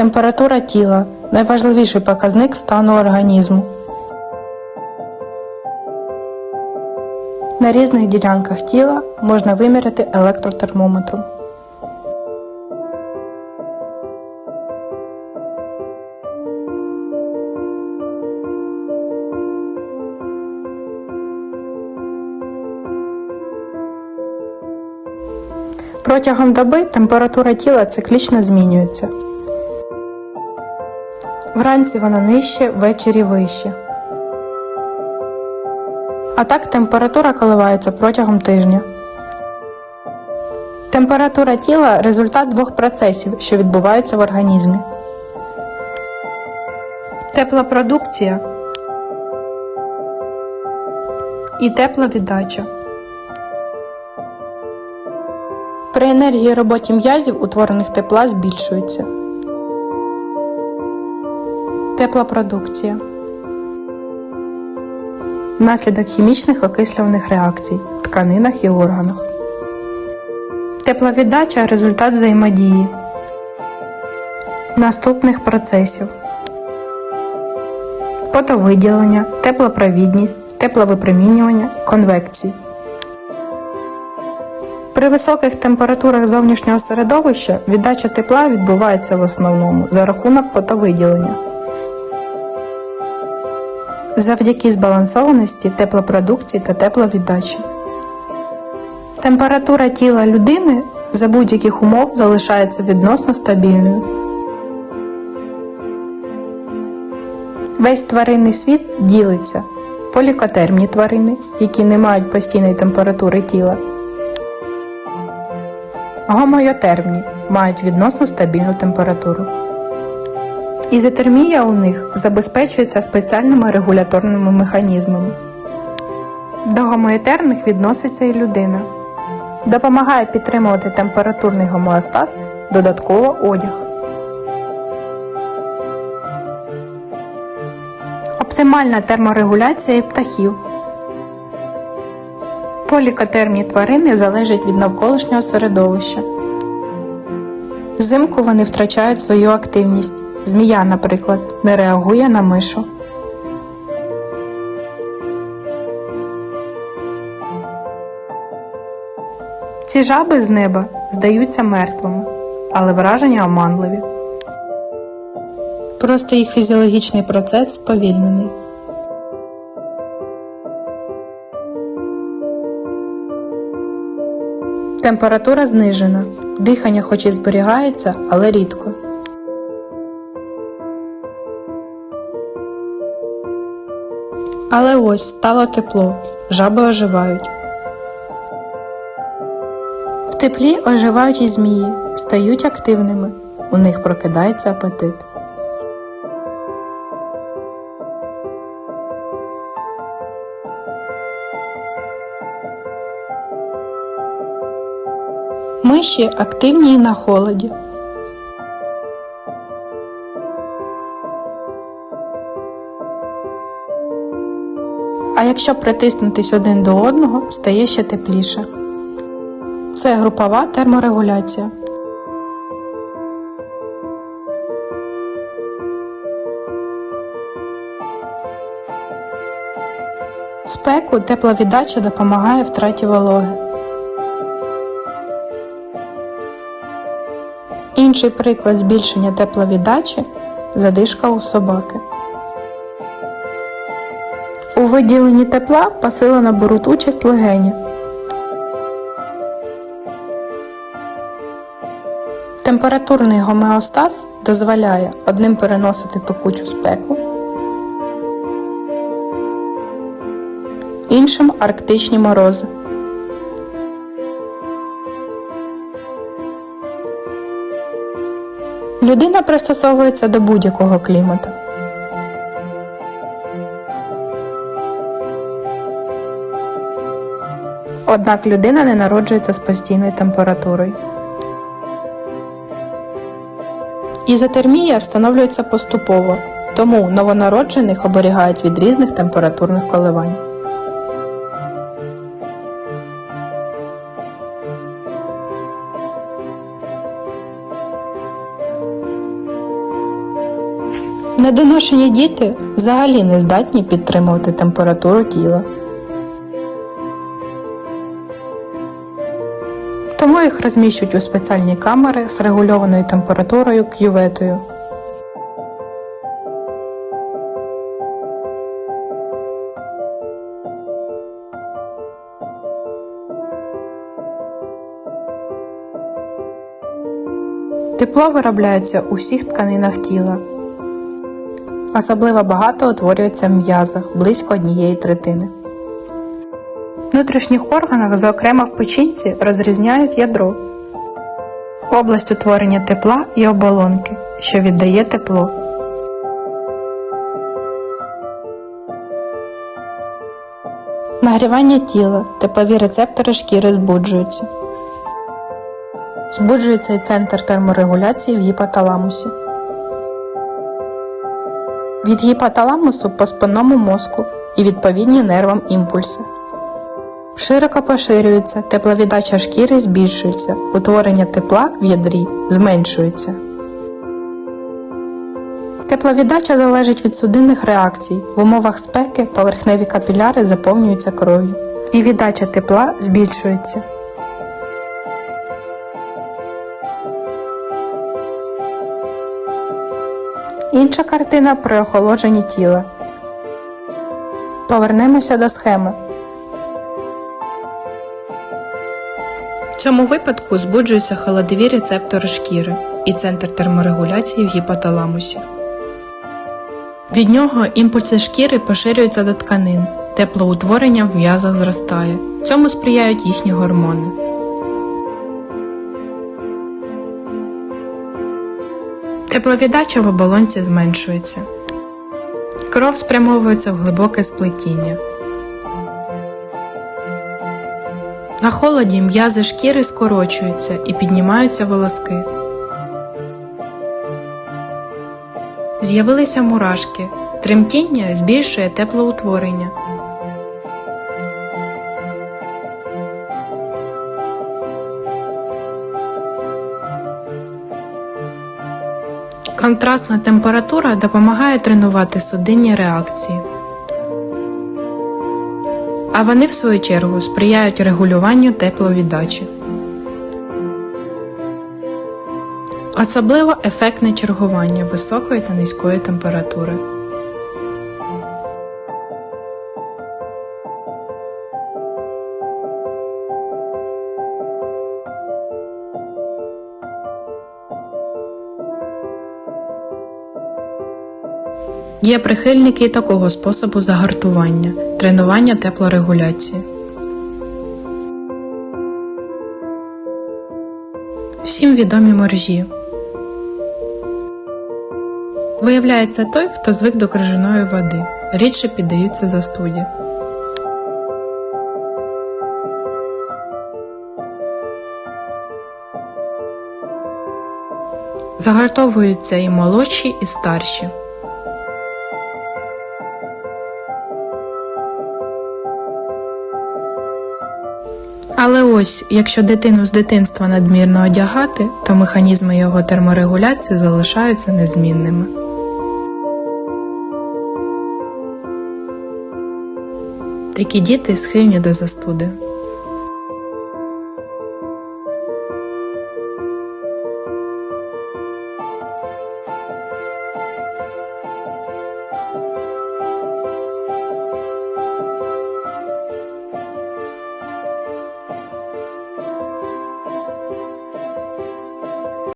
Температура тіла найважливіший показник стану організму. На різних ділянках тіла можна виміряти електротермометром. Протягом доби температура тіла циклічно змінюється. Вранці вона нижче, ввечері вище. А так температура коливається протягом тижня. Температура тіла результат двох процесів, що відбуваються в організмі. Теплопродукція і тепловіддача. При енергії роботі м'язів утворених тепла збільшується. Теплопродукція. Внаслідок хімічних окислюваних реакцій в тканинах і органах. Тепловіддача результат взаємодії наступних процесів. Фотовиділення, теплопровідність, тепловипромінювання, конвекції. При високих температурах зовнішнього середовища віддача тепла відбувається в основному за рахунок фотовиділення. Завдяки збалансованості теплопродукції та тепловіддачі. Температура тіла людини за будь-яких умов залишається відносно стабільною. Весь тваринний світ ділиться полікотермні тварини, які не мають постійної температури тіла. Гомойотермні мають відносно стабільну температуру. Ізотермія у них забезпечується спеціальними регуляторними механізмами. До гомоетермних відноситься і людина. Допомагає підтримувати температурний гомеостаз додатково одяг. Оптимальна терморегуляція птахів. Полікотермні тварини залежать від навколишнього середовища. Взимку вони втрачають свою активність. Змія, наприклад, не реагує на мишу. Ці жаби з неба здаються мертвими, але враження оманливі. Просто їх фізіологічний процес сповільнений. Температура знижена. Дихання хоч і зберігається, але рідко. Але ось стало тепло. Жаби оживають. В теплі оживають і змії, стають активними. У них прокидається апетит. Миші активні і на холоді. Якщо притиснутись один до одного, стає ще тепліше. Це групова терморегуляція. Спеку тепловіддача допомагає втраті вологи. Інший приклад збільшення тепловіддачі задишка у собаки. Виділенні тепла посилено беруть участь легені. Температурний гомеостаз дозволяє одним переносити пекучу спеку, іншим арктичні морози. Людина пристосовується до будь-якого клімату. Однак людина не народжується з постійною температурою. Ізотермія встановлюється поступово, тому новонароджених оберігають від різних температурних коливань. Недоношені діти взагалі не здатні підтримувати температуру тіла. Тому їх розміщують у спеціальні камери з регульованою температурою кюветою. Тепло виробляється у всіх тканинах тіла. Особливо багато утворюється в м'язах близько однієї третини. Внутрішніх органах, зокрема в печінці, розрізняють ядро, область утворення тепла і оболонки, що віддає тепло. Нагрівання тіла, теплові рецептори шкіри збуджуються. Збуджується і центр терморегуляції в гіпоталамусі. Від гіпоталамусу по спинному мозку і відповідні нервам імпульси. Широко поширюється, тепловіддача шкіри збільшується, утворення тепла в ядрі зменшується. Тепловіддача залежить від судинних реакцій. В умовах спеки поверхневі капіляри заповнюються кров'ю, і віддача тепла збільшується. Інша картина при охолодженні тіла. Повернемося до схеми. В цьому випадку збуджуються холодові рецептори шкіри і центр терморегуляції в гіпоталамусі. Від нього імпульси шкіри поширюються до тканин, теплоутворення в м'язах зростає. Цьому сприяють їхні гормони. Тепловіддача в оболонці зменшується. Кров спрямовується в глибоке сплетіння. На холоді м'язи шкіри скорочуються і піднімаються волоски. З'явилися мурашки. Тремтіння збільшує теплоутворення. Контрастна температура допомагає тренувати судинні реакції. А вони, в свою чергу, сприяють регулюванню тепловіддачі. Особливо ефектне чергування високої та низької температури. Є прихильники і такого способу загартування тренування теплорегуляції. Всім відомі моржі. Виявляється той, хто звик до крижаної води, рідше піддаються застуді. Загартовуються і молодші, і старші. Але ось, якщо дитину з дитинства надмірно одягати, то механізми його терморегуляції залишаються незмінними. Такі діти схильні до застуди.